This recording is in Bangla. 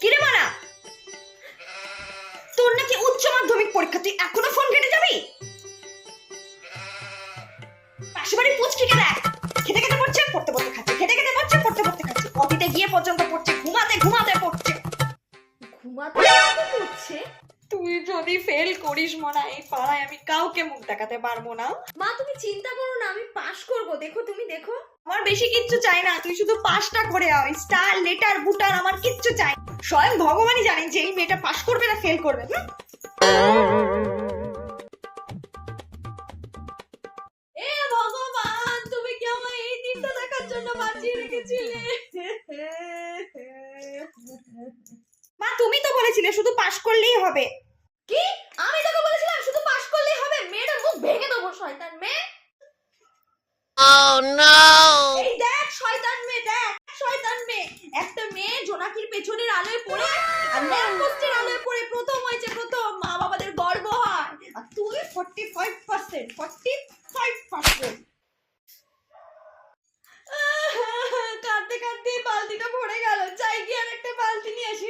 কিরে মানা তোর নাকি উচ্চ মাধ্যমিক পরীক্ষা, তুই এখনও ফোন কেটে যাবি? পাশে বাড়ি পুচকিকে দেখ খেতে খেতে পড়ছে, পড়তে পড়তে খাচ্ছে, খেতে খেতে পড়ছে, পড়তে পড়তে খাচ্ছে, অতীতে গিয়ে পর্যন্ত পড়ছে, ঘুমাতে ঘুমাতে পড়ছে। ঘুমাতে পড়ছে? তুই যদি ফেল করিস মনা এই পাড়ায় আমি কাউকে মুখ দেখাতে পারব না। মা তুমি চিন্তা করো না আমি পাশ করব। দেখো তুমি দেখো। আমার বেশি কিচ্ছু চাই না তুই শুধু পাসটা করে আও স্টার লেটার বুটার আমার কিচ্ছু চাই। স্বয়ং ভগবানই জানেন যে এই মেয়েটা পাস করবে না ফেল করবে। হুম? এ ভগবান তুমি কি আমায় এই দিনটা দেখার জন্য বাঁচিয়ে রেখেছিলে? মা তুমি তো বলেছিলে শুধু পাশ করলেই হবে। কি? আমি তোকে বলেছিলাম শুধু পাস করলেই হবে মেয়েটা মুখ ভেঙে দেবো শয়তান মেয়ে। Oh no! এই দেখ শয়তান মেয়ে দেখ শয়তান মেয়ে। একটা মেয়ে জোনাকির পেছনের আলোয় পড়ে আর ল্যাম্পপোস্টের আলোয় পড়ে প্রথম হয়েছে প্রথম। মা বাবাদের গর্ব হয়। আর তুই 45% 45% কাঁদতে কাঁদতে বালতিটা ভরে গেল। যাই গিয়ে আর একটা বালতি নিয়ে আসি।